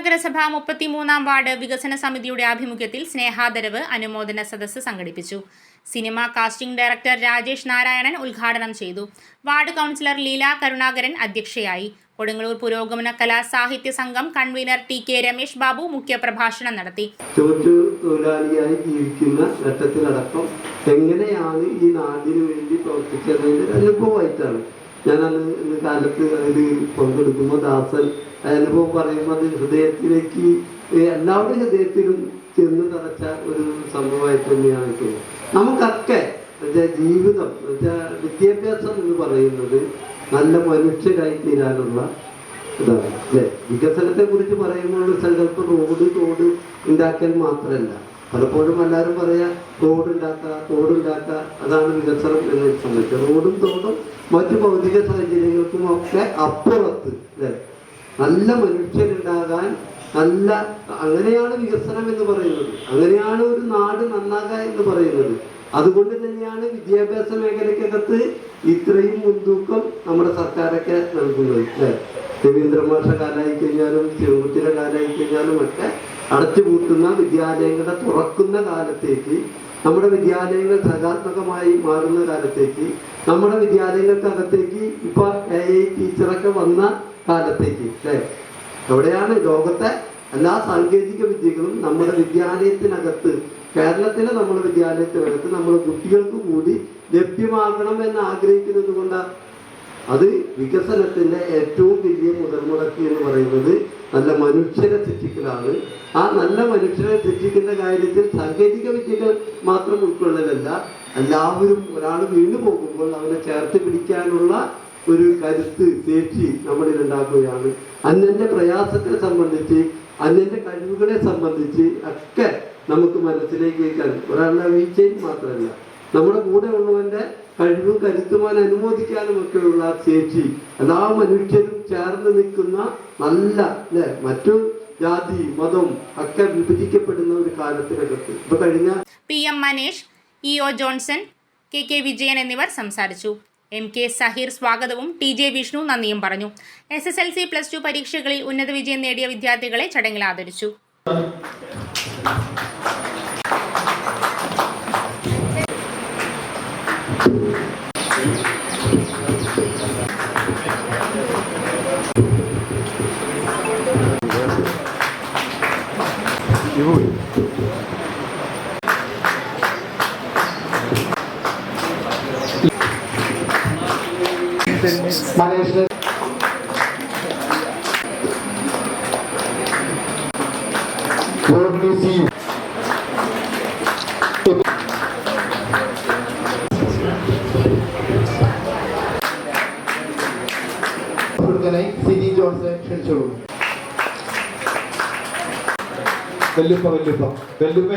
നഗരസഭ മുപ്പത്തിമൂന്നാം വാർഡ് വികസന സമിതിയുടെ ആഭിമുഖ്യത്തിൽ സ്നേഹാദരവ് അനുമോദന സദസ്സ് സംഘടിപ്പിച്ചു. Cinema casting director Rajesh Narayanan ഉദ്ഘാടനം ചെയ്തു. വാർഡ് കൗൺസിലർ ലീല കരുണാകരൻ അധ്യക്ഷയായി. കൊടുങ്ങല്ലൂർ പുരോഗമന കലാ സാഹിത്യ സംഘം convener T K Ramesh Babu മുഖ്യപ്രഭാഷണം നടത്തി. തൊഴിലാളിയായി ജീവിക്കുന്ന ഘട്ടത്തിലടക്കം എങ്ങനെയാണ് ഈ നാടിനു വേണ്ടി അനുഭവമായിട്ടാണ്. ഞാൻ അന്ന് ഇന്ന് കാലത്ത് അതിൽ പങ്കെടുക്കുമ്പോൾ ദാസൻ ആ പറയുമ്പോൾ അത് ഹൃദയത്തിലേക്ക് എല്ലാവരുടെ ഹൃദയത്തിലും ചെന്ന് തറച്ച ഒരു സംഭവമായി തന്നെയാണ് തോന്നുന്നത് നമുക്കൊക്കെ എന്നുവെച്ചാൽ ജീവിതം എന്നുവെച്ചാൽ വിദ്യാഭ്യാസം എന്ന് പറയുന്നത് നല്ല മനുഷ്യരായി തീരാനുള്ള ഇതാണ് അല്ലേ? വികസനത്തെ കുറിച്ച് പറയുമ്പോൾ സങ്കല്പ റോഡ് തോട് ഉണ്ടാക്കൽ മാത്രമല്ല. പലപ്പോഴും എല്ലാവരും പറയാ തോടുണ്ടാക്ക തോടുണ്ടാക്ക. അതാണ് വികസനം എന്ന് സംബന്ധിച്ച്. റോഡും തോടും മറ്റു ഭൗതിക സാഹചര്യങ്ങൾക്കും ഒക്കെ അപ്പുറത്ത് അല്ലേ? നല്ല മനുഷ്യരുണ്ടാകാൻ നല്ല അങ്ങനെയാണ് വികസനം എന്ന് പറയുന്നത്. അങ്ങനെയാണ് ഒരു നാട് നന്നാക എന്ന് പറയുന്നത്. അതുകൊണ്ട് തന്നെയാണ് വിദ്യാഭ്യാസ മേഖലയ്ക്കകത്ത് ഇത്രയും മുൻതൂക്കം നമ്മുടെ സർക്കാരൊക്കെ നൽകുന്നത് അല്ലേ? രവീന്ദ്രമാഷ കാലായി കഴിഞ്ഞാലും ശിവകുട്ടിയുടെ കാലായി കഴിഞ്ഞാലും ഒക്കെ അടച്ചുപൂട്ടുന്ന വിദ്യാലയങ്ങളെ തുറക്കുന്ന കാലത്തേക്ക് നമ്മുടെ വിദ്യാലയങ്ങൾ സകാത്മകമായി മാറുന്ന കാലത്തേക്ക് നമ്മുടെ വിദ്യാലയങ്ങൾക്കകത്തേക്ക് ഇപ്പൊ എ ഐ ടീച്ചറൊക്കെ വന്ന കാലത്തേക്ക് അല്ലേ? എവിടെയാണ് ലോകത്തെ എല്ലാ സാങ്കേതിക വിദ്യകളും നമ്മുടെ വിദ്യാലയത്തിനകത്ത് കേരളത്തിലെ നമ്മുടെ വിദ്യാലയത്തിനകത്ത് നമ്മുടെ കുട്ടികൾക്ക് കൂടി ലഭ്യമാകണം എന്ന് ആഗ്രഹിക്കുന്നത് കൊണ്ടാണ് അത് വികസനത്തിന്റെ ഏറ്റവും വലിയ മുതൽമുടക്ക് എന്ന് പറയുന്നത് നല്ല മനുഷ്യരെ സൃഷ്ടിക്കലാണ് ആ നല്ല മനുഷ്യരെ സൃഷ്ടിക്കുന്ന കാര്യത്തിൽ സാങ്കേതിക വിദ്യകൾ മാത്രം ഉൾക്കൊള്ളലല്ല. എല്ലാവരും ഒരാൾ വീണു പോകുമ്പോൾ അവനെ ചേർത്ത് പിടിക്കാനുള്ള ഒരു കരുത്ത് ശേഷി നമ്മളിൽ ഉണ്ടാക്കുകയാണ്. അന്നന്റെ പ്രയാസത്തെ സംബന്ധിച്ച് അന്നന്റെ കഴിവുകളെ സംബന്ധിച്ച് ഒക്കെ നമുക്ക് മനസ്സിലേക്ക് ഒരാളുടെ വീഴ്ചയിൽ മാത്രമല്ല നമ്മുടെ കൂടെ ഉള്ളവന്റെ കഴിവും കരുത്തുവാൻ അനുമോദിക്കാനും ഒക്കെയുള്ള ചേച്ചി. എല്ലാ മനുഷ്യരും ചേർന്ന് നിൽക്കുന്ന നല്ല അല്ലെ? മറ്റു ജാതി മതം ഒക്കെ വിഭജിക്കപ്പെടുന്ന ഒരു കാലത്തിനകത്ത്. ഇപ്പൊ കഴിഞ്ഞ P M Manesh E O Johnson K K Vijayan എന്നിവർ സംസാരിച്ചു. എം കെ സഹീർ സ്വാഗതവും ടി ജെ വിഷ്ണു നന്ദിയും പറഞ്ഞു. S S L C plus two പരീക്ഷകളിൽ ഉന്നത വിജയം നേടിയ വിദ്യാർത്ഥികളെ ചടങ്ങിൽ ആദരിച്ചു. Manejda. Louro Vizinho. Manesh Sini Johnson ക്ഷണിച്ചോളൂ വെല്ലുപ്പ വെല്ലുപ്പ വെല്ലുപ്പ